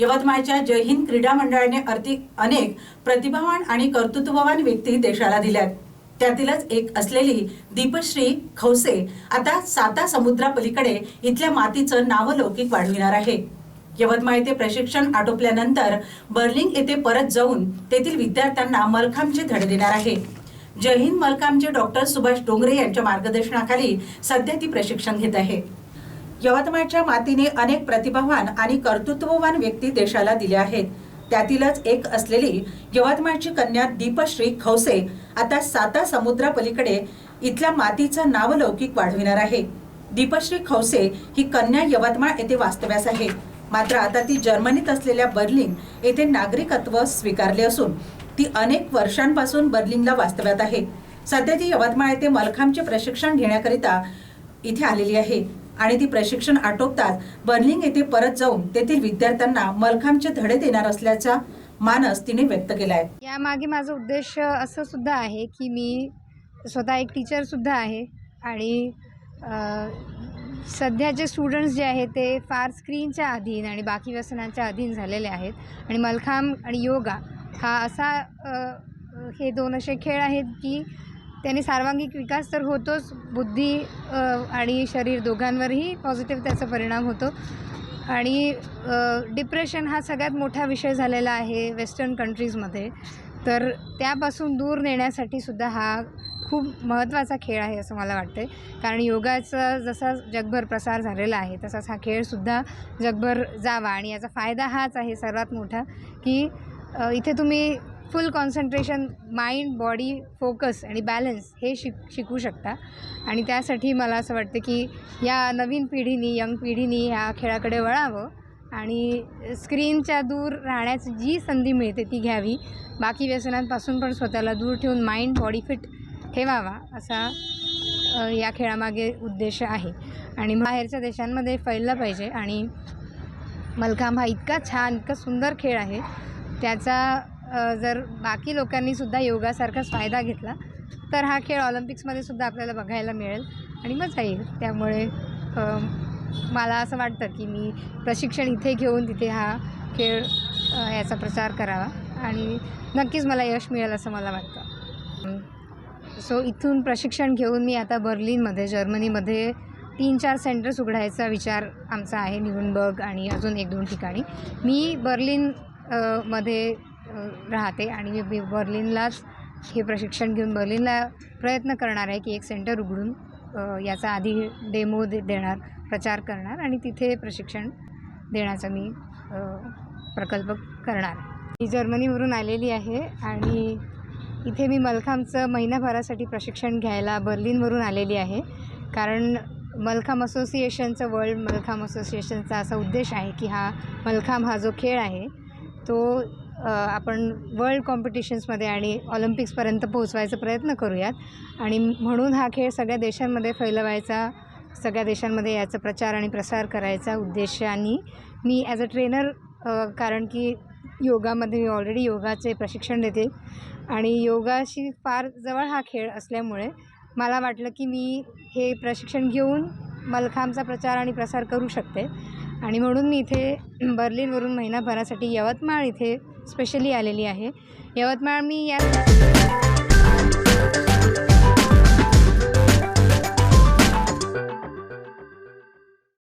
यवतमाळच्या जय हिंद क्रीडा मंडळाने अर्थी अनेक प्रतिभावान आणि कर्तृत्ववान व्यक्ती देशाला दिल्यात. त्यातीलच एक असलेली दीपश्री खवसे आता साता समुद्रापलीकडे इथल्या मातीचं नावलौकिक वाढविणार आहे. यवतमाळ येथे प्रशिक्षण आटोपल्यानंतर बर्लिंग येथे परत जाऊन तेथील विद्यार्थ्यांना मलखांबचे धडे देणार आहे. जय हिंद मलकामचे डॉक्टर सुभाष डोंगरे यांच्या मार्गदर्शनाखाली सध्या ती प्रशिक्षण घेत आहे. यवतमाळच्या मातीने अनेक प्रतिभावान आणि कर्तृत्ववान व्यक्ती देशाला दिल्या आहेत. त्यातीलच एक असलेली यवतमाळची कन्या दीपश्री खवसे आता साता समुद्रापलीकडे इथल्या मातीचं नावलौकिक वाढविणार आहे. दीपश्री खवसे ही कन्या यवतमाळ येथे वास्तव्यास आहे. मात्र आता ती जर्मनीत असलेल्या बर्लिन येथे नागरिकत्व स्वीकारले असून ती अनेक वर्षांपासून बर्लिनला वास्तव्यात आहे. सध्या ती यवतमाळ येथे मलखांबचे प्रशिक्षण घेण्याकरिता इथे आलेली आहे. आणि ती प्रशिक्षण आटोपताच बर्लिंग येथे परत जाऊन तेथील विद्यार्थ्यांना मलखांबचे धडे देणार असल्याचा मानस तिने व्यक्त केलाय. यामागे माझा उद्देश असं सुद्धा आहे की मी स्वतः एक टीचरसुद्धा आहे आणि सध्याचे स्टुडंट्स जे आहेत ते फार स्क्रीनच्या अधीन आणि बाकी व्यसनांच्या अधीन झालेले आहेत. आणि मलखांब आणि योगा हा असा हे दोन असे खेळ आहेत की त्याने सर्वांगिक विकास तर होतोच बुद्धी आणि शरीर दोघांवरही पॉझिटिव्ह त्याचा परिणाम होतो. आणि डिप्रेशन हा सगळ्यात मोठा विषय झालेला आहे वेस्टर्न कंट्रीजमध्ये तर त्यापासून दूर नेण्यासाठी सुद्धा हा खूप महत्त्वाचा खेळ आहे असं मला वाटते कारण योगाचा जसा जगभर प्रसार झालेला आहे तसाच हा खेळसुद्धा जगभर जावा. आणि याचा फायदा हाच आहे सर्वात मोठा की इथे तुम्ही full concentration mind body focus आणि बॅलन्स हे शिक शिकू शकता. आणि त्यासाठी मला असं वाटतं की या नवीन पिढीनी यंग पिढीनी ह्या खेळाकडे वळावं आणि स्क्रीनच्या दूर राहण्याची जी संधी मिळते ती घ्यावी. बाकी व्यसनांपासून पण स्वतःला दूर ठेवून माइंड बॉडी फिट ठेवावा असा या खेळामागे उद्देश आहे. आणि बाहेरच्या देशांमध्ये फैलला पाहिजे आणि मलखांब हा इतका छान इतका सुंदर खेळ आहे. त्याचा जर बाकी लोकांनीसुद्धा योगासारखाच फायदा घेतला तर हा खेळ ऑलिम्पिक्समध्ये सुद्धा आपल्याला बघायला मिळेल आणि मजा येईल. त्यामुळे मला असं वाटतं की मी प्रशिक्षण इथे घेऊन तिथे हा खेळ याचा प्रचार करावा आणि नक्कीच मला यश मिळेल असं मला वाटतं. सो इथून प्रशिक्षण घेऊन मी आता बर्लिनमध्ये जर्मनीमध्ये तीन चार सेंटर्स उघडायचा विचार आमचा आहे न्यूनबर्ग आणि अजून एक दोन ठिकाणी. मी बर्लिनमध्ये राहते आणि मी बर्लिनलाच हे प्रशिक्षण घेऊन बर्लिनला प्रयत्न करणार आहे की एक सेंटर उघडून याचा आधी डेमो दे देणार प्रचार करणार आणि तिथे प्रशिक्षण देण्याचा मी प्रकल्प करणार. मी जर्मनीवरून आलेली आहे आणि इथे मी मलखांबचं महिनाभरासाठी प्रशिक्षण घ्यायला बर्लिनवरून आलेली आहे. कारण मलखांब असोसिएशनचं वर्ल्ड मलखांब असोसिएशनचा असा उद्देश आहे की हा मलखांब हा जो खेळ आहे तो आपण वर्ल्ड कॉम्पिटिशन्समध्ये आणि ऑलिम्पिक्सपर्यंत पोहोचवायचा प्रयत्न करूयात. आणि म्हणून हा खेळ सगळ्या देशांमध्ये फैलवायचा सगळ्या देशांमध्ये याचा प्रचार आणि प्रसार करायचा उद्देशाने मी ॲज अ ट्रेनर कारण की योगामध्ये मी ऑलरेडी योगाचे प्रशिक्षण देते. आणि योगाशी फार जवळ हा खेळ असल्यामुळे मला वाटलं की मी हे प्रशिक्षण घेऊन मलखांबचा प्रचार आणि प्रसार करू शकते. आणि म्हणून मी इथे बर्लिनवरून महिनाभरासाठी यवतमाळ इथे स्पेशली आलेली आहे. यवतमाळ मी या